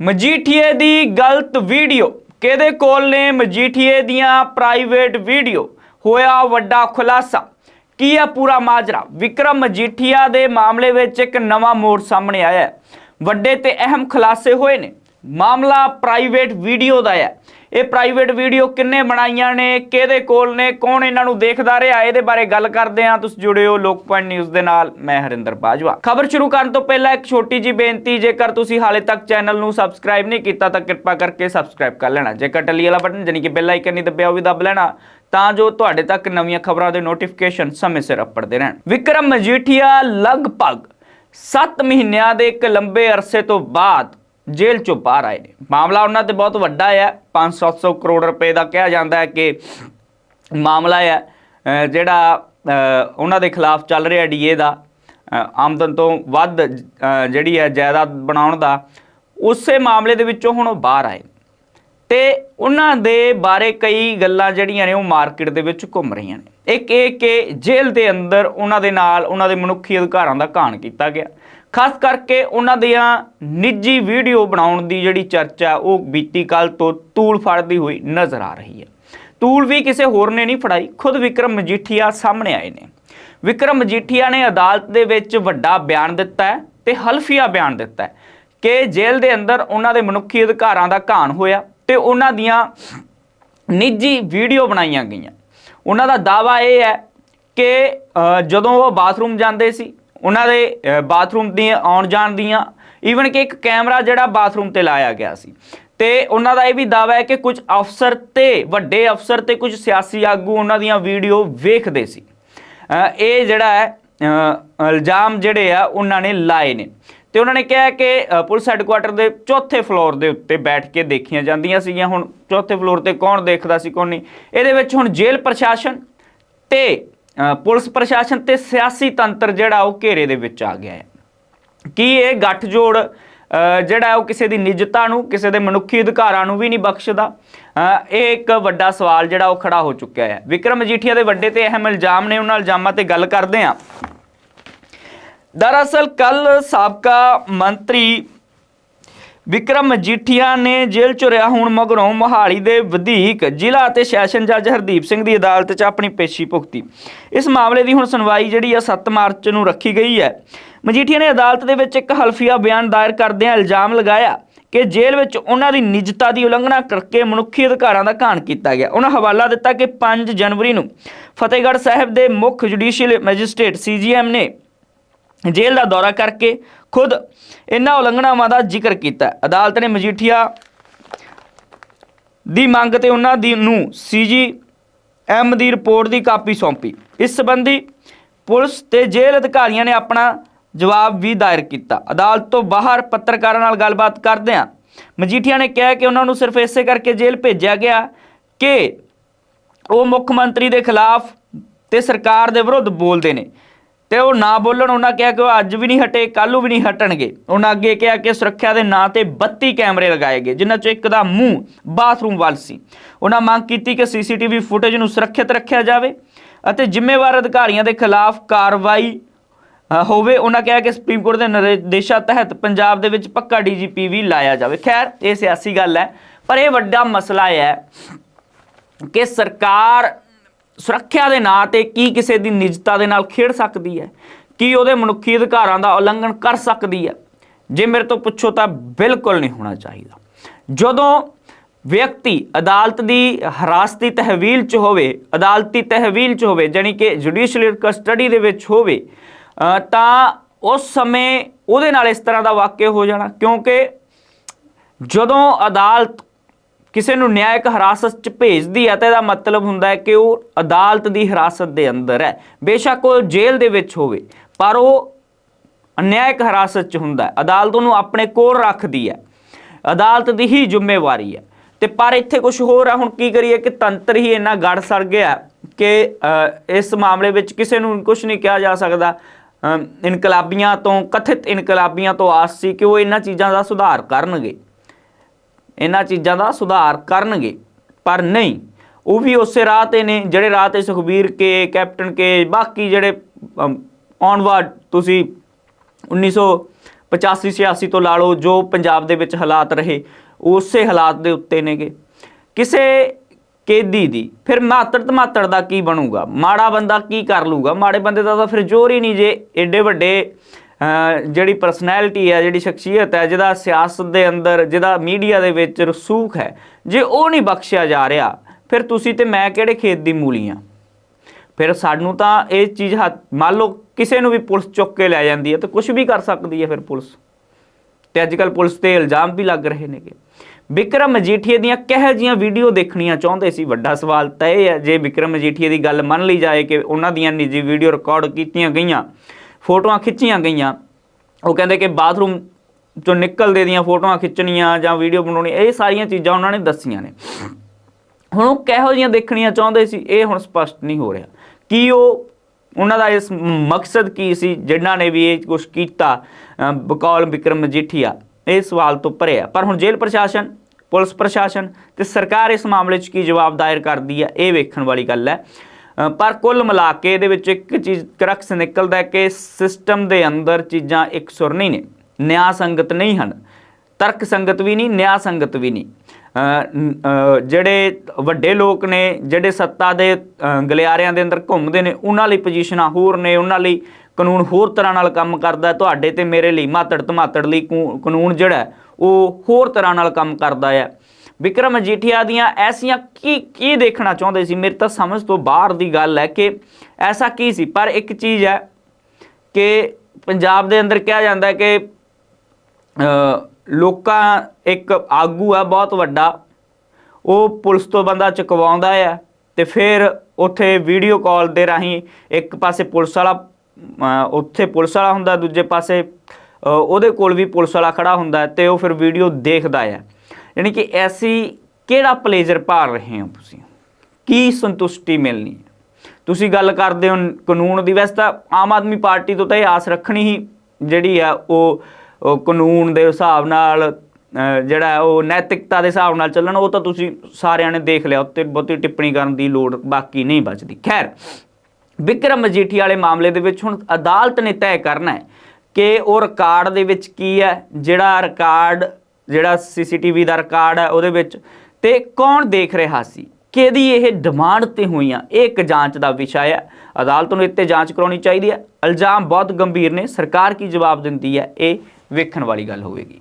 ਮਜੀਠੀਏ ਦੀ ਗਲਤ ਵੀਡੀਓ। ਕਿਹਦੇ ਕੋਲ ਨੇ ਮਜੀਠੀਏ ਦੀਆਂ ਪ੍ਰਾਈਵੇਟ ਵੀਡੀਓ? ਹੋਇਆ ਵੱਡਾ ਖੁਲਾਸਾ। ਕੀ ਹੈ ਪੂਰਾ ਮਾਜਰਾ? ਵਿਕਰਮ ਮਜੀਠੀਆ ਦੇ ਮਾਮਲੇ ਵਿੱਚ ਇੱਕ ਨਵਾਂ ਮੋੜ ਸਾਹਮਣੇ ਆਇਆ ਹੈ। ਵੱਡੇ ਤੇ ਅਹਿਮ ਖੁਲਾਸੇ ਹੋਏ ਨੇ। ਮਾਮਲਾ ਪ੍ਰਾਈਵੇਟ ਵੀਡੀਓ ਦਾ ਹੈ। ਇਹ ਪ੍ਰਾਈਵੇਟ ਵੀਡੀਓ ਕਿੰਨੇ ਬਣਾਈਆਂ ਨੇ, ਕਿਹਦੇ ਕੋਲ ਨੇ, ਕੌਣ ਇਹਨਾਂ ਨੂੰ ਦੇਖਦਾ ਰਿਹਾ, ਇਹਦੇ ਬਾਰੇ ਗੱਲ ਕਰਦੇ ਹਾਂ। ਤੁਸੀਂ ਜੁੜੇ ਹੋ ਲੋਕ ਪੁਆਇੰਟ ਨਿਊਜ਼ ਦੇ ਨਾਲ, ਮੈਂ ਹਰਿੰਦਰ ਬਾਜਵਾ। ਖਬਰ ਸ਼ੁਰੂ ਕਰਨ ਤੋਂ ਪਹਿਲਾਂ ਇੱਕ ਛੋਟੀ ਜੀ ਬੇਨਤੀ, ਜੇਕਰ ਤੁਸੀਂ ਹਾਲੇ ਤੱਕ ਚੈਨਲ ਨੂੰ ਸਬਸਕ੍ਰਾਈਬ ਨਹੀਂ ਕੀਤਾ, ਤਾਂ ਕਿਰਪਾ ਕਰਕੇ ਸਬਸਕ੍ਰਾਈਬ ਕਰ ਲੈਣਾ। ਜੇਕਰ ਟੱਲੀ ਵਾਲਾ ਬਟਨ ਜਾਨੀ ਕਿ ਬੈਲ ਆਈਕਨ ਨਹੀਂ ਦੱਬਿਆ, ਉਹ ਵੀ ਦੱਬ ਲੈਣਾ, ਤਾਂ ਜੋ ਤੁਹਾਡੇ ਤੱਕ ਨਵੀਆਂ ਖਬਰਾਂ ਦੇ ਨੋਟੀਫਿਕੇਸ਼ਨ ਸਮੇਂ ਸਿਰ ਅੱਪੜਦੇ ਰਹਿਣ। ਵਿਕਰਮ ਮਜੀਠੀਆ ਲਗਭਗ 7 ਮਹੀਨਿਆਂ ਦੇ ਇੱਕ ਲੰਬੇ ਅਰਸੇ ਤੋਂ ਬਾਅਦ ਜੇਲ੍ਹ ਚੋਂ ਬਾਹਰ ਆਏ ਨੇ। ਮਾਮਲਾ ਉਹਨਾਂ ਤੇ ਬਹੁਤ ਵੱਡਾ ਹੈ 500 ਕਰੋੜ ਰੁਪਏ ਦਾ ਕਿਹਾ ਜਾਂਦਾ ਹੈ ਕਿ ਮਾਮਲਾ ਹੈ ਜਿਹੜਾ ਉਹਨਾਂ ਦੇ ਖਿਲਾਫ ਚੱਲ ਰਿਹਾ ਡੀਏ ਦਾ ਆਮਦਨ ਤੋਂ ਵੱਧ ਜਿਹੜੀ ਹੈ ਜਾਇਦਾਦ ਬਣਾਉਣ ਦਾ, ਉਸੇ ਮਾਮਲੇ ਦੇ ਵਿੱਚੋਂ ਹੁਣ ਉਹ ਬਾਹਰ ਆਏ ਤੇ ਉਹਨਾਂ ਦੇ ਬਾਰੇ ਕਈ ਗੱਲਾਂ ਜਿਹੜੀਆਂ ਨੇ ਉਹ ਮਾਰਕੀਟ ਦੇ ਵਿੱਚ ਘੁੰਮ ਰਹੀਆਂ ਨੇ। ਇੱਕ ਇਹ ਕਿ ਜੇਲ੍ਹ ਦੇ ਅੰਦਰ ਉਹਨਾਂ ਦੇ ਨਾਲ, ਉਹਨਾਂ ਦੇ ਮਨੁੱਖੀ ਅਧਿਕਾਰਾਂ ਦਾ ਘਾਣ ਕੀਤਾ ਗਿਆ। ਖਾਸ ਕਰਕੇ ਉਹਨਾਂ ਦੀਆਂ ਨਿੱਜੀ ਵੀਡੀਓ ਬਣਾਉਣ ਦੀ ਜਿਹੜੀ ਚਰਚਾ, ਉਹ ਬੀਤੀ ਕੱਲ ਤੋਂ ਤੂਲ ਫੜਦੀ ਹੋਈ ਨਜ਼ਰ ਆ ਰਹੀ ਹੈ। ਤੂਲ ਵੀ ਕਿਸੇ ਹੋਰ ਨੇ ਨਹੀਂ ਫੜਾਈ, ਖੁਦ ਵਿਕਰਮ ਮਜੀਠੀਆ ਸਾਹਮਣੇ ਆਏ ਨੇ। ਵਿਕਰਮ ਮਜੀਠੀਆ ਨੇ ਅਦਾਲਤ ਦੇ ਵਿੱਚ ਵੱਡਾ ਬਿਆਨ ਦਿੱਤਾ ਹੈ ਤੇ ਹਲਫੀਆ ਬਿਆਨ ਦਿੱਤਾ ਕਿ ਜੇਲ੍ਹ ਦੇ ਅੰਦਰ ਉਹਨਾਂ ਦੇ ਮਨੁੱਖੀ ਅਧਿਕਾਰਾਂ ਦਾ ਘਾਣ ਹੋਇਆ ਤੇ ਉਹਨਾਂ ਦੀਆਂ ਨਿੱਜੀ ਵੀਡੀਓ ਬਣਾਈਆਂ ਗਈਆਂ। ਉਹਨਾਂ ਦਾ ਦਾਵਾ ਇਹ ਹੈ ਕਿ ਜਦੋਂ ਉਹ ਬਾਥਰੂਮ ਜਾਂਦੇ ਸੀ ਉਹਨਾਂ ਦੇ ਬਾਥਰੂਮ ਦੀਆਂ, ਆਉਣ ਜਾਣ ਦੀਆਂ ਈਵਨ ਕਿ ਇੱਕ ਕੈਮਰਾ ਜਿਹੜਾ ਬਾਥਰੂਮ ਤੇ ਲਾਇਆ ਗਿਆ ਸੀ। ਤੇ ਉਹਨਾਂ ਦਾ ਇਹ ਵੀ ਦਾਵਾ ਹੈ ਕਿ ਕੁਝ ਅਫਸਰ ਤੇ, ਵੱਡੇ ਅਫਸਰ ਤੇ ਕੁਝ ਸਿਆਸੀ ਆਗੂ ਉਹਨਾਂ ਦੀਆਂ ਵੀਡੀਓ ਵੇਖਦੇ ਸੀ। ਇਹ ਜਿਹੜਾ ਹੈ ਇਲਜ਼ਾਮ ਜਿਹੜੇ ਆ, ਉਹਨਾਂ ਨੇ ਲਾਏ ਨੇ। ਤੇ ਉਹਨਾਂ ਨੇ ਕਿਹਾ ਕਿ ਪੁਲਿਸ ਹੈੱਡਕੁਆਟਰ ਦੇ ਚੌਥੇ ਫਲੋਰ ਦੇ ਉੱਤੇ ਬੈਠ ਕੇ ਦੇਖੀਆਂ ਜਾਂਦੀਆਂ ਸੀਗੀਆਂ। ਹੁਣ ਚੌਥੇ ਫਲੋਰ ਤੇ ਕੌਣ ਦੇਖਦਾ ਸੀ, ਕੌਣ ਨਹੀਂ। ਇਹਦੇ ਵਿੱਚ ਹੁਣ ਜੇਲ੍ਹ ਪ੍ਰਸ਼ਾਸਨ ਤੇ ਪੁਲਿਸ ਪ੍ਰਸ਼ਾਸਨ ਤੇ ਸਿਆਸੀ ਤੰਤਰ ਜਿਹੜਾ ਉਹ ਘੇਰੇ ਦੇ ਵਿੱਚ ਆ ਗਿਆ ਹੈ। ਕੀ ਇਹ ਗੱਠਜੋੜ ਜਿਹੜਾ ਉਹ ਕਿਸੇ ਦੀ ਨਿੱਜਤਾ ਨੂੰ, ਕਿਸੇ ਦੇ ਮਨੁੱਖੀ ਅਧਿਕਾਰਾਂ ਨੂੰ ਵੀ ਨਹੀਂ ਬਖਸ਼ਦਾ? ਇਹ ਇੱਕ ਵੱਡਾ ਸਵਾਲ ਜਿਹੜਾ ਉਹ ਖੜਾ ਹੋ ਚੁੱਕਿਆ ਹੈ। ਵਿਕਰਮ ਮਜੀਠੀਆ ਦੇ ਵੱਡੇ ਤੇ ਅਹਿਮ ਇਲਜ਼ਾਮ ਨੇ, ਉਹਨਾਂ ਇਲਜ਼ਾਮਾਂ ਤੇ ਗੱਲ ਕਰਦੇ ਹਾਂ। ਦਰਅਸਲ ਕੱਲ ਸਾਬਕਾ ਮੰਤਰੀ ਵਿਕਰਮ ਮਜੀਠੀਆ ਨੇ ਜੇਲ੍ਹ ਚ ਰਿਹਾ ਹੁਣ ਮਗਰੋਂ ਮੋਹਾਲੀ ਦੇ ਵਧੀਕ ਜ਼ਿਲ੍ਹਾ ਅਤੇ ਸੈਸ਼ਨ ਜੱਜ ਹਰਦੀਪ ਸਿੰਘ ਦੀ ਅਦਾਲਤ 'ਚ ਆਪਣੀ ਪੇਸ਼ੀ ਭੁਗਤੀ। ਇਸ ਮਾਮਲੇ ਦੀ ਹੁਣ ਸੁਣਵਾਈ ਜਿਹੜੀ ਆ 7 ਮਾਰਚ ਨੂੰ ਰੱਖੀ ਗਈ ਹੈ। ਮਜੀਠੀਆ ਨੇ ਅਦਾਲਤ ਦੇ ਵਿੱਚ ਇੱਕ ਹਲਫੀਆ ਬਿਆਨ ਦਾਇਰ ਕਰਦਿਆਂ ਇਲਜ਼ਾਮ ਲਗਾਇਆ ਕਿ ਜੇਲ੍ਹ ਵਿੱਚ ਉਹਨਾਂ ਦੀ ਨਿਜਤਾ ਦੀ ਉਲੰਘਣਾ ਕਰਕੇ ਮਨੁੱਖੀ ਅਧਿਕਾਰਾਂ ਦਾ ਘਾਣ ਕੀਤਾ ਗਿਆ। ਉਹਨਾਂ ਹਵਾਲਾ ਦਿੱਤਾ ਕਿ 5 ਜਨਵਰੀ ਨੂੰ ਫਤਿਹਗੜ੍ਹ ਸਾਹਿਬ ਦੇ ਮੁੱਖ ਜੁਡੀਸ਼ੀਅਲ ਮੈਜਿਸਟ੍ਰੇਟ ਸੀਜੀਐਮ ਨੇ ਜੇਲ੍ਹ ਦਾ ਦੌਰਾ ਕਰਕੇ ਖੁਦ ਇਹਨਾਂ ਉਲੰਘਣਾਵਾਂ ਦਾ ਜ਼ਿਕਰ ਕੀਤਾ। ਅਦਾਲਤ ਨੇ ਮਜੀਠੀਆ ਦੀ ਮੰਗ ਤੇ ਉਹਨਾਂ ਦੀ ਨੂੰ ਸੀਜੀ ਐਮ ਦੀ ਰਿਪੋਰਟ ਦੀ ਕਾਪੀ ਸੌਂਪੀ। ਇਸ ਸੰਬੰਧੀ ਪੁਲਿਸ ਤੇ ਜੇਲ੍ਹ ਅਧਿਕਾਰੀਆਂ ਨੇ ਆਪਣਾ ਜਵਾਬ ਵੀ ਦਾਇਰ ਕੀਤਾ। ਅਦਾਲਤ ਤੋਂ ਬਾਹਰ ਪੱਤਰਕਾਰਾਂ ਨਾਲ ਗੱਲਬਾਤ ਕਰਦਿਆਂ ਮਜੀਠੀਆ ਨੇ ਕਿਹਾ ਕਿ ਉਹਨਾਂ ਨੂੰ ਸਿਰਫ ਇਸੇ ਕਰਕੇ ਜੇਲ੍ਹ ਭੇਜਿਆ ਗਿਆ ਕਿ ਉਹ ਮੁੱਖ ਮੰਤਰੀ ਦੇ ਖਿਲਾਫ ਤੇ ਸਰਕਾਰ ਦੇ ਵਿਰੁੱਧ ਬੋਲਦੇ ਨੇ। ਤੇ ਉਹ ਨਾ ਬੋਲਣ, ਉਹਨਾਂ ਕਿਹਾ ਕਿ ਉਹ ਅੱਜ ਵੀ ਨਹੀਂ ਹਟੇ, ਕੱਲ੍ਹ ਨੂੰ ਵੀ ਨਹੀਂ ਹਟਣਗੇ। ਉਹਨਾਂ ਅੱਗੇ ਕਿਹਾ ਕਿ ਸੁਰੱਖਿਆ ਦੇ ਨਾਂ ਤੇ 32 ਕੈਮਰੇ ਲਗਾਏ ਗਏ, ਜਿਨ੍ਹਾਂ ਚੋਂ ਇੱਕ ਦਾ ਮੂੰਹ ਬਾਥਰੂਮ ਵੱਲ ਸੀ। ਉਹਨਾਂ ਮੰਗ ਕੀਤੀ ਕਿ ਸੀਸੀਟੀਵੀ ਫੁਟੇਜ ਨੂੰ ਸੁਰੱਖਿਅਤ ਰੱਖਿਆ ਜਾਵੇ ਅਤੇ ਜ਼ਿੰਮੇਵਾਰ ਅਧਿਕਾਰੀਆਂ ਦੇ ਖਿਲਾਫ ਕਾਰਵਾਈ ਹੋਵੇ। ਉਹਨਾਂ ਕਿਹਾ ਕਿ ਸੁਪਰੀਮ ਕੋਰਟ ਦੇ ਨਿਰਦੇਸ਼ਾਂ ਤਹਿਤ ਪੰਜਾਬ ਦੇ ਵਿੱਚ ਪੱਕਾ ਡੀਜੀਪੀ ਵੀ ਲਾਇਆ ਜਾਵੇ। ਖੈਰ, ਇਹ ਸਿਆਸੀ ਗੱਲ ਹੈ, ਪਰ ਇਹ ਵੱਡਾ ਮਸਲਾ ਹੈ ਕਿ ਸਰਕਾਰ ਸੁਰੱਖਿਆ ਦੇ ਨਾਂ ਤੇ ਕੀ ਕਿਸੇ ਦੀ ਨਿਜਤਾ ਦੇ ਨਾਲ ਖੇਡ ਸਕਦੀ ਹੈ? ਕੀ ਉਹਦੇ ਮਨੁੱਖੀ ਅਧਿਕਾਰਾਂ ਦਾ ਉਲੰਘਣ ਕਰ ਸਕਦੀ ਹੈ? ਜੇ ਮੇਰੇ ਤੋਂ ਪੁੱਛੋ ਤਾਂ ਬਿਲਕੁਲ ਨਹੀਂ ਹੋਣਾ ਚਾਹੀਦਾ। ਜਦੋਂ ਵਿਅਕਤੀ ਅਦਾਲਤ ਦੀ ਹਰਾਸਤੀ ਤਹਿਵੀਲ 'ਚ ਹੋਵੇ, ਅਦਾਲਤੀ ਤਹਿਵੀਲ 'ਚ ਹੋਵੇ, ਜਾਣੀ ਕਿ ਜੁਡੀਸ਼ੀਅਲ ਕਸਟਡੀ ਦੇ ਵਿੱਚ ਹੋਵੇ ਤਾਂ ਉਸ ਸਮੇਂ ਉਹਦੇ ਨਾਲ ਇਸ ਤਰ੍ਹਾਂ ਦਾ ਵਾਕਿਆ ਹੋ ਜਾਣਾ। ਕਿਉਂਕਿ ਜਦੋਂ ਅਦਾਲਤ ਕਿਸੇ ਨੂੰ ਨਿਆਇਕ ਹਿਰਾਸਤ 'ਚ ਭੇਜਦੀ ਹੈ ਤਾਂ ਇਹਦਾ ਮਤਲਬ ਹੁੰਦਾ ਹੈ ਕਿ ਉਹ ਅਦਾਲਤ ਦੀ ਹਿਰਾਸਤ ਦੇ ਅੰਦਰ ਹੈ। ਬੇਸ਼ੱਕ ਉਹ ਜੇਲ੍ਹ ਦੇ ਵਿੱਚ ਹੋਵੇ, ਪਰ ਉਹ ਅਨਿਆਇਕ ਹਿਰਾਸਤ 'ਚ ਹੁੰਦਾ ਹੈ। ਅਦਾਲਤ ਉਹਨੂੰ ਆਪਣੇ ਕੋਲ ਰੱਖਦੀ ਹੈ। ਅਦਾਲਤ ਦੀ ਹੀ ਜ਼ਿੰਮੇਵਾਰੀ ਹੈ। ਤੇ ਪਰ ਇੱਥੇ ਕੁਝ ਹੋਰ ਆ ਹੁਣ ਕੀ ਕਰੀਏ ਕਿ ਤੰਤਰ ਹੀ ਇੰਨਾ ਗੜ ਸੜ ਗਿਆ ਕਿ ਇਸ ਮਾਮਲੇ ਵਿੱਚ ਕਿਸੇ ਨੂੰ ਕੁਝ ਨਹੀਂ ਕਿਹਾ ਜਾ ਸਕਦਾ। ਇਨਕਲਾਬੀਆਂ ਤੋਂ, ਕਥਿਤ ਇਨਕਲਾਬੀਆਂ ਤੋਂ ਆਸ ਸੀ ਕਿ ਉਹ ਇਹਨਾਂ ਚੀਜ਼ਾਂ ਦਾ ਸੁਧਾਰ ਕਰਨਗੇ। ਇਹਨਾਂ ਚੀਜ਼ਾਂ ਦਾ ਸੁਧਾਰ ਕਰਨਗੇ। ਪਰ ਨਹੀਂ ਉਹ ਵੀ ਉਸੇ ਰਾਹ ਤੇ ਨੇ ਜਿਹੜੇ ਰਾਹ ਤੇ ਸੁਖਬੀਰ ਕੇ ਕੈਪਟਨ ਕੇ ਬਾਕੀ ਜਿਹੜੇ ਅਮ, ਆਉਣ ਵਾਰ ਤੁਸੀਂ 1900 85 86 ਤੋਂ ਲਾ ਲਓ ਜੋ ਪੰਜਾਬ ਦੇ ਵਿੱਚ ਹਾਲਾਤ ਰਹੇ ਉਸੇ ਹਾਲਾਤ ਦੇ ਉੱਤੇ ਨੇਗੇ। ਕਿਸੇ ਕੇਦੀ ਦੀ ਫਿਰ ਮਾਤੜ ਧਮਾਤੜ ਦਾ ਕੀ ਬਣੂਗਾ? ਮਾੜਾ ਬੰਦਾ ਕੀ ਕਰ ਲੂਗਾ ਮਾੜੇ ਬੰਦੇ ਦਾ ਤਾਂ ਫਿਰ ਜ਼ੋਰ ਹੀ ਨਹੀਂ ਜੇ ਐਡੇ ਵੱਡੇ ਜਿਹੜੀ ਪਰਸਨੈਲਿਟੀ ਹੈ, ਜਿਹੜੀ ਸ਼ਖਸੀਅਤ ਹੈ, ਜਿਹਦਾ ਸਿਆਸਤ ਦੇ ਅੰਦਰ, ਜਿਹਦਾ ਮੀਡੀਆ ਦੇ ਵਿੱਚ ਰਸੂਖ ਹੈ, ਜੇ ਉਹ ਨਹੀਂ ਬਖਸ਼ਿਆ ਜਾ ਰਿਹਾ, ਫਿਰ ਤੁਸੀਂ ਤੇ ਮੈਂ ਕਿਹੜੇ ਖੇਤ ਦੀ ਮੂਲੀ ਆ ਫਿਰ ਸਾਨੂੰ ਤਾਂ ਇਹ ਚੀਜ਼ ਹੱਥ, ਮੰਨ ਲਓ ਕਿਸੇ ਨੂੰ ਵੀ ਪੁਲਿਸ ਚੁੱਕ ਕੇ ਲੈ ਜਾਂਦੀ ਹੈ, ਤਾਂ ਕੁਝ ਵੀ ਕਰ ਸਕਦੀ ਹੈ ਫਿਰ ਪੁਲਿਸ। ਤੇ ਅੱਜ ਕੱਲ ਪੁਲਿਸ ਤੇ ਇਲਜ਼ਾਮ ਵੀ ਲੱਗ ਰਹੇ ਨੇਗੇ। ਵਿਕਰਮ ਮਜੀਠੀਏ ਦੀਆਂ ਕਿਹੋ ਜੀਆਂ ਵੀਡੀਓ ਦੇਖਣੀਆਂ ਚਾਹੁੰਦੇ ਸੀ? ਵੱਡਾ ਸਵਾਲ ਤਾਂ ਇਹ ਹੈ, ਜੇ ਵਿਕਰਮ ਮਜੀਠੀਏ ਦੀ ਗੱਲ ਮੰਨ ਲਈ ਜਾਏ ਕਿ ਉਹਨਾਂ ਦੀਆਂ ਨਿੱਜੀ ਵੀਡੀਓ ਰਿਕਾਰਡ ਕੀਤੀਆਂ ਗਈਆਂ ਫੋਟੋਆਂ ਖਿੱਚੀਆਂ ਗਈਆਂ। ਉਹ ਕਹਿੰਦੇ ਕਿ ਬਾਥਰੂਮ ਚੋਂ ਨਿਕਲਦੇ ਦੀਆਂ ਫੋਟੋਆਂ ਖਿੱਚਣੀਆਂ ਜਾਂ ਵੀਡੀਓ ਬਣਾਉਣੀ, ਇਹ ਸਾਰੀਆਂ ਚੀਜ਼ਾਂ ਉਹਨਾਂ ਨੇ ਦੱਸੀਆਂ ਨੇ। ਹੁਣ ਉਹ ਕਿਹੋ ਜਿਹੀਆਂ ਦੇਖਣੀਆਂ ਚਾਹੁੰਦੇ ਸੀ, ਇਹ ਹੁਣ ਸਪਸ਼ਟ ਨਹੀਂ ਹੋ ਰਿਹਾ। ਕੀ ਉਹ, ਉਹਨਾਂ ਦਾ ਇਸ ਮਕਸਦ ਕੀ ਸੀ, ਜਿਨ੍ਹਾਂ ਨੇ ਵੀ ਇਹ ਕੁਝ ਕੀਤਾ ਬਕੌਲ ਵਿਕਰਮ ਮਜੀਠੀਆ ਇਹ ਸਵਾਲ ਤੋਂ ਭਰਿਆ ਪਰ ਹੁਣ ਜੇਲ੍ਹ ਪ੍ਰਸ਼ਾਸਨ, ਪੁਲਿਸ ਪ੍ਰਸ਼ਾਸਨ ਤੇ ਸਰਕਾਰ ਇਸ ਮਾਮਲੇ 'ਚ ਕੀ ਜਵਾਬ ਦਾਇਰ ਕਰਦੀ ਹੈ ਇਹ ਵੇਖਣ ਵਾਲੀ ਗੱਲ ਹੈ। ਪਰ ਕੁੱਲ ਮਿਲਾ ਕੇ ਇਹਦੇ ਵਿੱਚ ਇੱਕ ਚੀਜ਼ ਕਰਕਸ ਨਿਕਲਦਾ ਹੈ ਕਿ ਸਿਸਟਮ ਦੇ ਅੰਦਰ ਚੀਜ਼ਾਂ ਇੱਕ ਸੁਰ ਨਹੀਂ ਨੇ, ਨਿਆਂ ਸੰਗਤ ਨਹੀਂ ਹਨ, ਤਰਕ ਸੰਗਤ ਵੀ ਨਹੀਂ, ਨਿਆਂ ਸੰਗਤ ਵੀ ਨਹੀਂ। ਜਿਹੜੇ ਵੱਡੇ ਲੋਕ ਨੇ, ਜਿਹੜੇ ਸੱਤਾ ਦੇ ਗਲਿਆਰਿਆਂ ਦੇ ਅੰਦਰ ਘੁੰਮਦੇ ਨੇ, ਉਹਨਾਂ ਲਈ ਪੋਜੀਸ਼ਨਾਂ ਹੋਰ ਨੇ, ਉਹਨਾਂ ਲਈ ਕਾਨੂੰਨ ਹੋਰ ਤਰ੍ਹਾਂ ਨਾਲ ਕੰਮ ਕਰਦਾ ਤੁਹਾਡੇ ਤੇ ਮੇਰੇ ਲਈ ਮਾਤੜ ਧਮਾਤੜ ਲਈ ਕੂ- ਕਾਨੂੰਨ ਜਿਹੜਾ ਉਹ ਹੋਰ ਤਰ੍ਹਾਂ ਨਾਲ ਕੰਮ ਕਰਦਾ ਹੈ। ਵਿਕਰਮ ਮਜੀਠੀਆ ਦੀਆਂ ਐਸੀਆਂ ਕੀ ਕੀ ਦੇਖਣਾ ਚਾਹੁੰਦੇ ਸੀ? ਮੇਰੇ ਤਾਂ ਸਮਝ ਤੋਂ ਬਾਹਰ ਦੀ ਗੱਲ ਹੈ ਕਿ ਐਸਾ ਕੀ ਸੀ? ਪਰ ਇੱਕ ਚੀਜ਼ ਹੈ ਕਿ ਪੰਜਾਬ ਦੇ ਅੰਦਰ ਕਿਹਾ ਜਾਂਦਾ ਕਿ ਲੋਕਾਂ ਇੱਕ ਆਗੂ ਆ ਬਹੁਤ ਵੱਡਾ। ਉਹ ਪੁਲਿਸ ਤੋਂ ਬੰਦਾ ਚੁਕਵਾਉਂਦਾ ਆ ਤੇ ਫਿਰ ਉੱਥੇ ਵੀਡੀਓ ਕਾਲ ਦੇ ਰਾਹੀਂ ਇੱਕ ਪਾਸੇ ਪੁਲਿਸ ਵਾਲਾ ਉੱਥੇ ਪੁਲਿਸ ਵਾਲਾ ਹੁੰਦਾ, ਦੂਜੇ ਪਾਸੇ ਉਹਦੇ ਕੋਲ ਵੀ ਪੁਲਿਸ ਵਾਲਾ ਖੜਾ ਹੁੰਦਾ ਹੈ ਤੇ ਉਹ ਫਿਰ ਵੀਡੀਓ ਦੇਖਦਾ ਆ। ਯਾਨੀ ਕਿ ਐਸੀ ਕਿਹੜਾ ਪਲੇਜ਼ਰ ਭਾਲ ਰਹੇ ਹੋ ਤੁਸੀਂ? ਕੀ ਸੰਤੁਸ਼ਟੀ ਮਿਲਣੀ ਹੈ? ਤੁਸੀਂ ਗੱਲ ਕਰਦੇ ਹੋ ਕਾਨੂੰਨ ਦੀ, ਵੈਸੇ ਤਾਂ ਆਮ ਆਦਮੀ ਪਾਰਟੀ ਤੋਂ ਤਾਂ ਇਹ ਆਸ ਰੱਖਣੀ ਹੀ ਜਿਹੜੀ ਆ, ਉਹ ਕਾਨੂੰਨ ਦੇ ਹਿਸਾਬ ਨਾਲ ਜਿਹੜਾ ਉਹ ਨੈਤਿਕਤਾ ਦੇ ਹਿਸਾਬ ਨਾਲ ਚੱਲਣ, ਉਹ ਤਾਂ ਤੁਸੀਂ ਸਾਰਿਆਂ ਨੇ ਦੇਖ ਲਿਆ, ਉੱਤੇ ਬਹੁਤੀ ਟਿੱਪਣੀ ਕਰਨ ਦੀ ਲੋੜ ਬਾਕੀ ਨਹੀਂ ਬਚਦੀ। ਖੈਰ, ਵਿਕਰਮ ਮਜੀਠੀ ਵਾਲੇ ਮਾਮਲੇ ਦੇ ਵਿੱਚ ਹੁਣ ਅਦਾਲਤ ਨੇ ਤੈਅ ਕਰਨਾ ਹੈ ਕਿ ਉਹ ਰਿਕਾਰਡ ਦੇ ਵਿੱਚ ਕੀ ਹੈ, ਜਿਹੜਾ ਰਿਕਾਰਡ ਜਿਹੜਾ ਸੀਸੀਟੀਵੀ ਦਾ ਰਿਕਾਰਡ ਹੈ ਉਹਦੇ ਵਿੱਚ, ਤੇ ਕੌਣ ਦੇਖ ਰਿਹਾ ਸੀ? ਕਿਹਦੀ ਇਹ ਡਿਮਾਂਡ ਤੇ ਹੋਈਆਂ ਇਹ ਇੱਕ ਜਾਂਚ ਦਾ ਵਿਸ਼ਾ ਹੈ ਅਦਾਲਤ ਨੂੰ ਇੱਥੇ ਜਾਂਚ ਕਰਾਉਣੀ ਚਾਹੀਦੀ ਹੈ ਇਲਜ਼ਾਮ ਬਹੁਤ ਗੰਭੀਰ ਨੇ। ਸਰਕਾਰ ਕੀ ਜਵਾਬ ਦਿੰਦੀ ਹੈ ਇਹ ਵੇਖਣ ਵਾਲੀ ਗੱਲ ਹੋਵੇਗੀ।